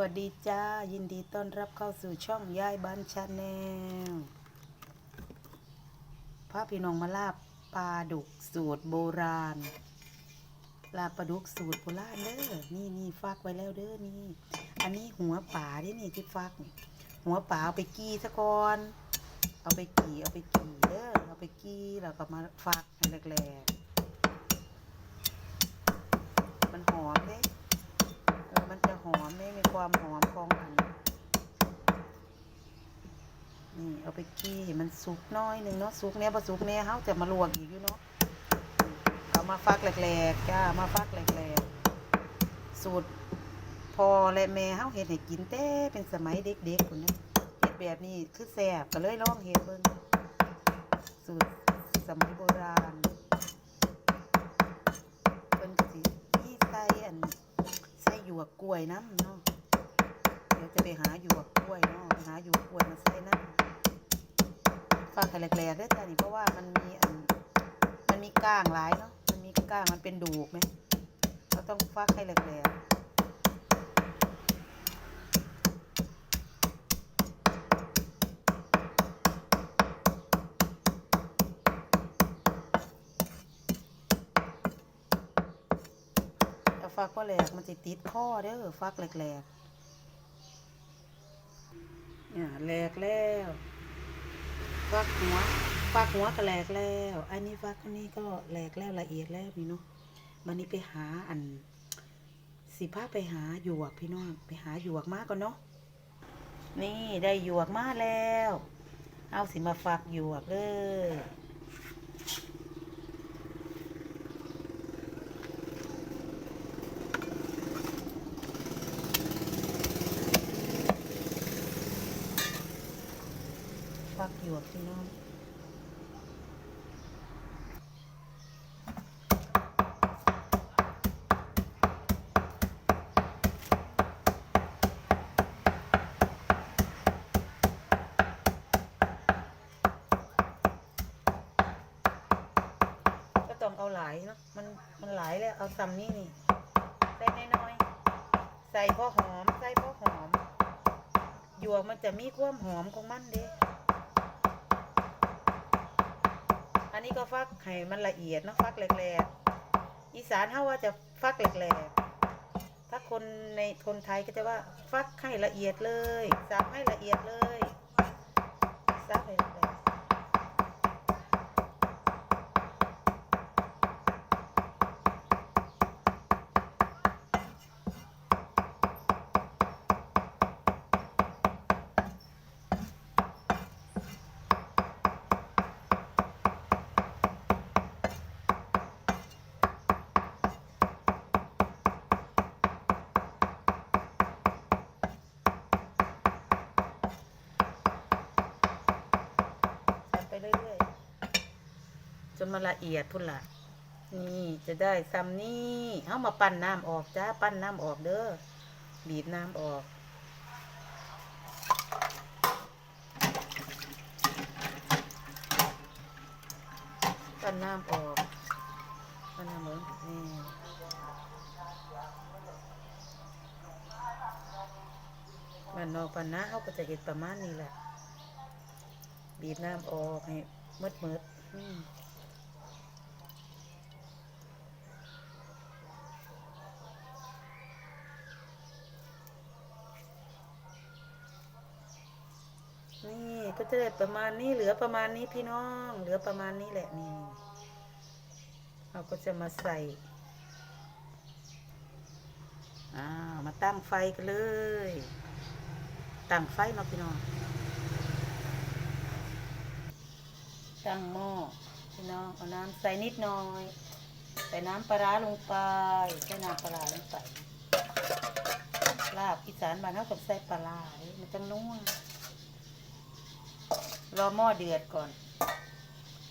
วัสดีจ้า ยินดีต้อนรับเข้าสู่ช่องยายบ้านชาแนลพาพี่น้องมาลาบปลาดุกสูตรโบราณ ลาบปลาดุกสูตรโบราณเด้อนี่นี่ฟักไว้แล้วเด้อนี่ อันนี้หัวป่าเด้นี่ที่ฟักนี่หัวป่าเอาไปกี้ซะก่อน เอาไปกี่เอาไปกี่เด้อเอาไปกี้แล้วก็มาฟักให้แรกๆมันหอมเด้ เออมันจะหอมได้มี ความหอมของอันนี่เอาไปกี้มันสุกน้อยหนึ่งเนาะสุกเนี้ยพอสุกเนี้ยเขาจะมาลวกอีกอยู่เนาะเอามาฟักแหลกๆจ้ามาฟักแหลกๆ สูตรพอและแม่เขาเห็ดให้กินแต่เป็นสมัยเด็กๆคนนี้เห็ดแบบนี้คือแซ่บก็เลยลองเห็ดเบิ่งสูตรสมัยโบราณเป็นกะสินี่ใส่อันใส่หยวกกล้วยน้ำเนาะ จะไปหาหยวกกล้วยเนาะไปหาหยวกกล้วยมาใส่น้ำฝากไข่แหลกๆด้วยจ้ะนี่เพราะว่ามันมีอันมันมีก้างหลายเนาะมันมีก้างมันเป็นดูกไหมเราต้องฟักไข่แหลกๆฟักก็แหลกมันจะติดข้อเด้อฟักแหลกๆ เนี่ยแหลกแล้วฟักหัวฟักหัวก็แหลกแล้ว อันนี้ฟักนนี้ก็แหลกแล้วละเอียดแล้วนี่เนาะวันนี้ไปหาอัน สิพาไปหาหยวกพี่น้องไปหาหยวกมากก่อนเนาะนี่ได้หยวกมาแล้ว เอาสิมาฟักหยวกเลย ฟักหยวกพี่น้องก็ต้องเอาหลายเนาะมันมันหลายแล้วเอาซ้ำนี่นี่ใส่น้อยๆใส่พอหอม ใส่พอหอมหยวกมันจะมีความหอมของมันเด้ อั นี้ก็ฟักให้มันละเอียดเนาะฟักแหลกๆอีสานเขาว่าจะฟักแหลกๆถ้าคนในคนไทยก็จะว่าฟักให้ละเอียดเลยสับให้ละเอียดเลยสับให้ละเอียดสับไปเรื่อยๆ จ นมันละเอียดพุ่นละนี่จะได้ซ้ำนี่เอามาปั้นน้ำออกจ้าปั้นน้ำออกเด้อบีบน้ำออกปั้นน้ำออกปั้นน้ำเหมือนนี่มันนอกปั้นน้าเขาก็จะเห็นประมาณนี้แหละบีบน้ำออกให้มืดมืดอืมนี่ ก็จะได้ประมาณนี้เหลือประมาณนี้พี่น้อง เหลือประมาณนี้แหละนี่เราก็จะมาใส่อ่ามาตั้งไฟกันเลย ตั้งไฟเนาะพี่น้อง ตั้งหม้อพี่น้องเอาน้ำใส่นิดหน่อย ใส่น้ำปลาลงไปใส่น้ำปลาร้าลงไปลาบอีสานบ้านเขากับใส่ปลาร้าเด้มันจังนัว รอหม้อเดือดก่อน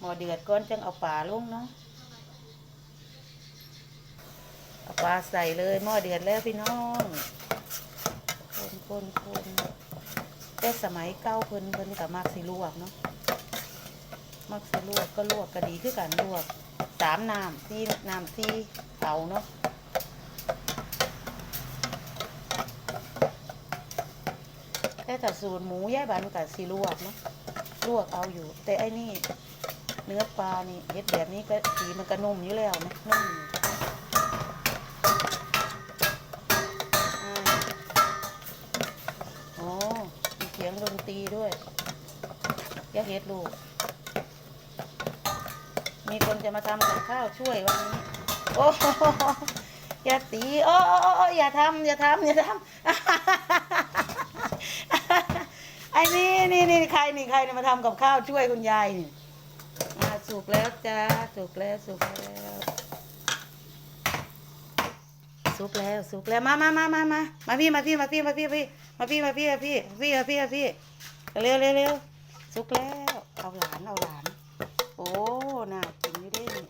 หม้อเดือดก่อนจึงเอาปลาลงเนาะเอาปลาใส่เลยหม้อเดือดแล้วพี่น้องคนคนคนแต่สมัยเก้าเพิ่นเพิ่นกับมากสิลวกเนาะมักสิลวกก็ลวกก็ดีคือกันลวกสามน้ำที่น้ำที่เตาเนาะแต่ถ้าสูตรหมูย่ายบันกับสีลวกเนาะ ลวกเอาอยู่ แต่ไอ้นี่ เนื้อปลานี่เฮ็ดแบบนี้ก็สีมันก็นุ่มอยู่แล้วนะนุ่มอยู่อ่าอ๋อมีเสียงดนตรีด้วยย่าเฮ็ดลูก มีคนจะมาทำกับข้าวช่วยวันนี้ โอ้อย่าตี โอ้โอ้อย่าทำอย่าทำอย่าทำ อ้นี่นี่นี่ใครนี่ใครเนี่ยมาทำกับข้าวช่วยคุณยายนี่อ่าสุกแล้วจ้าสุกแล้วสุกแล้วสุกแล้วสุกแล้วมามามามามามาพี่มาพี่มาพี่มาพี่พี่มาพี่มาพี่มาพี่พี่มาพี่มาพี่เร็วเร็วเร็วสุกแล้วเอาหลานเอาหลานโอ้น่ากินอยู่เด้นี่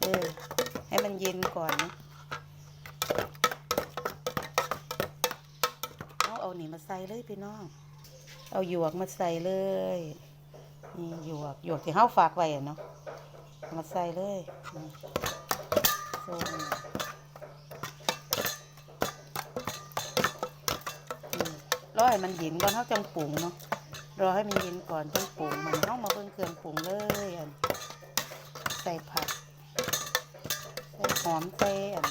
เออให้มันเย็นก่อนนะเอาเอาหนีมาใส่เลยพี่น้อง เอาหยวกมาใส่เลยนี่หยวกหยวกที่เฮาฝากไว้อะเนาะมาใส่เลยนี่ส้มรอให้มันเย็นก่อนเฮาจังปรุงเนาะรอให้มันเย็นก่อนจังปรุงมันเฮามาเบิ่งเครื่องปรุงเลยอันใส่ผักใส่หอมใส่อัน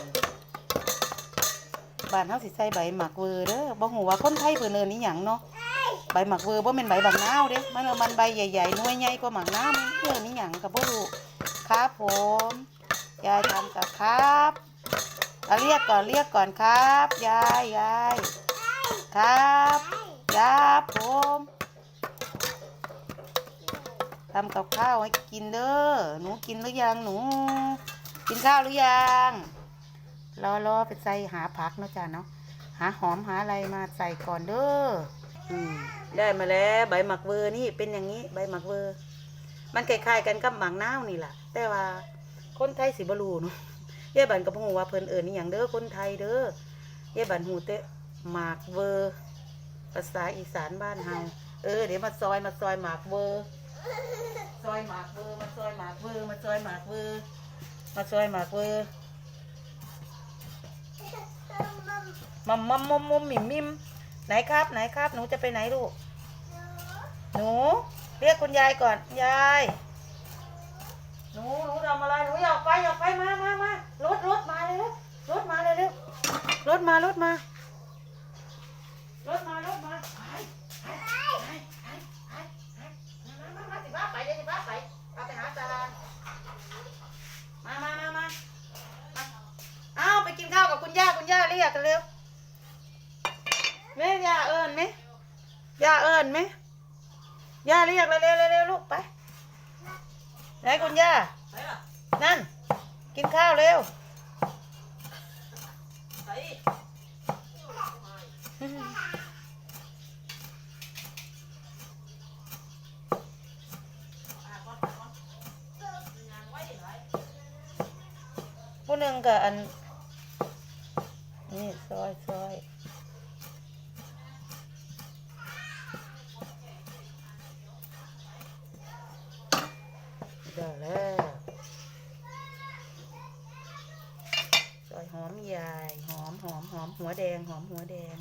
บ้านเฮาสิใส่ใบหมักเวอร์เด้อบ่ฮู้ว่าคนไทยเพิ่นเอิ้นอีหยังเนาะ ใบหมักเวอร์บ่แม่นใบบักนาวเด้มันเอามันใบใหญ่ๆหน่วยใหญ่กว่าหมักนาวมันเอิ้นอีหยังก็บ่รู้ครับผมยายทำกับครับเอาเรียกก่อนเรียกก่อนครับยายยายครับครับผมทำกับข้าวให้กินเด้อหนูกินหรือยังหนู กินข้าวหรือยังรอรอไปใส่หาผักเนาะจ้าเนาะหาหอมหาอะไรมาใส่ก่อนเด้อ อืมได้มาแล้วใบหมักเวอร์นี่เป็นอย่างนี้ใบหมักเวอร์ มันคล้ายๆกันกับหมักนาวนี่แหละแต่ว่าคนไทยสิบรูเนาะยายบันกับหูว่าเพิ่นเอิญนี่อย่างเด้อคนไทยเด้อยายบันหูเตะหมากเวอร์ภาษาอีสานบ้านเฮาเออเดี๋ยวมาซอยมาซอยหมากเวอร์ซอยหมากเวอร์มาซอยหมากเวอร์มาซอยหมากเวอร์มาซอยหมากเวอร์มัมมัมมัมมัมมิมมิม ไหนครับ ไหนครับ หนูจะไปไหนลูก หนู เรียกคุณยายก่อนยาย หนูหนูทำอะไรหนูอยากไปอยากไปมามามารถรถมาเลยรถมาเลยเร็วรถมารถมารถมารถมาไปไปไปไปไปไปมามามาสิบ้าไปเดี๋ยวสิบ้าไปเอาไปหาตาลานมามามามามาเอาไปกินข้าวกับคุณย่าคุณย่าเรียกกันเร็วแม่ย่าเอิญไหมย่าเอิญไหม ย่าเรียกเร็วเร็วเร็วลูกไปไหนคุณย่านั่น กินข้าวเร็วผู้หนึ่งกับอัน นี่ซอยซอยได้แล้วซอ ยหอมใหญ่หอมหอมหอมหัวแดง หอมหัวแดง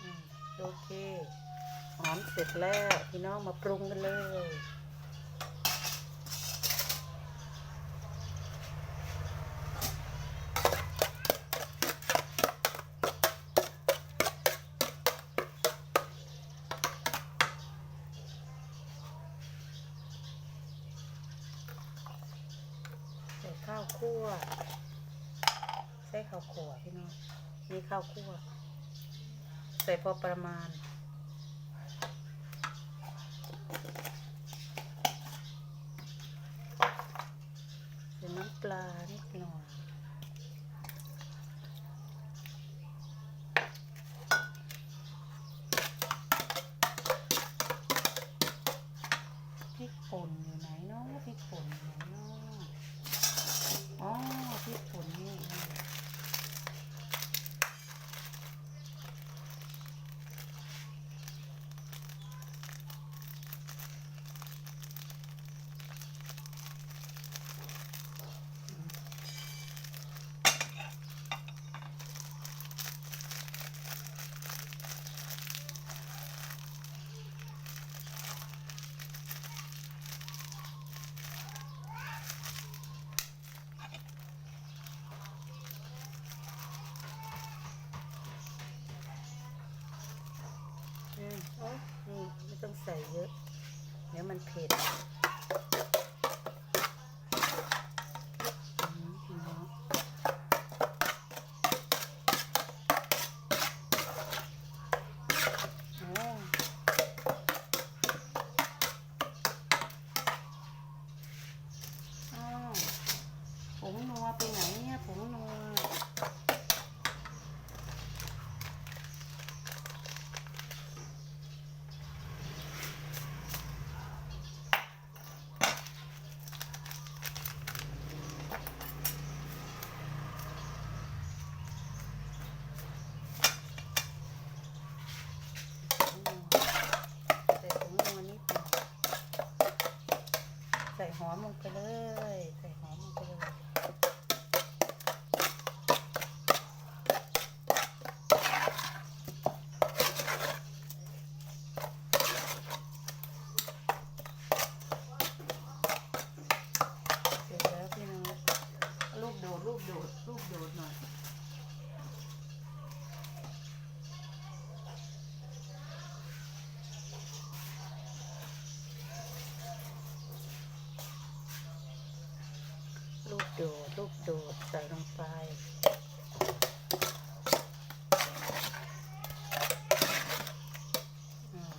อืมโอเค หอมเส ร็จแล้วพี่น้องมาปรุงกันเลย ใส่ข้าวคั่ว ใส่ข้าวคั่วพี่น้องนี่ข้าวคั่ว ใส่พอประมาณ เยอะ เดี๋ยวมันเผ็ดอืมพี่น้องโอ้อ้าวผงนัวไปไหนเนี่ยผงนัว ใส่ผงนัวนิดหนึงใส่หอมลงไปเลย ใส่หอมลงไปเลย เสร็จแล้วพี่น้องลูกโดด ลูกโดด ลูกโดดหน่อย ลูกโดด ลูกโดดใส่ลงไปอืม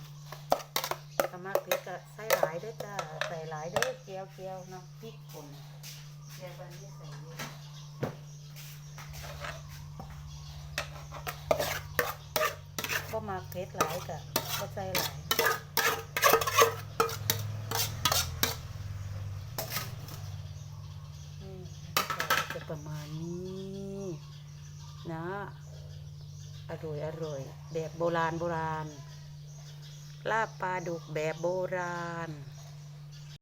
ถ้ามากพริกก็ใส่หลายด้วยจ้า ใส่หลายด้อเกี๊ยวเกี๊ยวเนาะพริกป่นเกี๊ยวบันนี้ใส่เยอะบ่มากเผ็ดหลายกะบ่ใส่หลาย อืมจะ ประมาณนี้นะ อร่อยอร่อยแบบโบราณโบราณ ลาบปลาดุกแบบโบราณ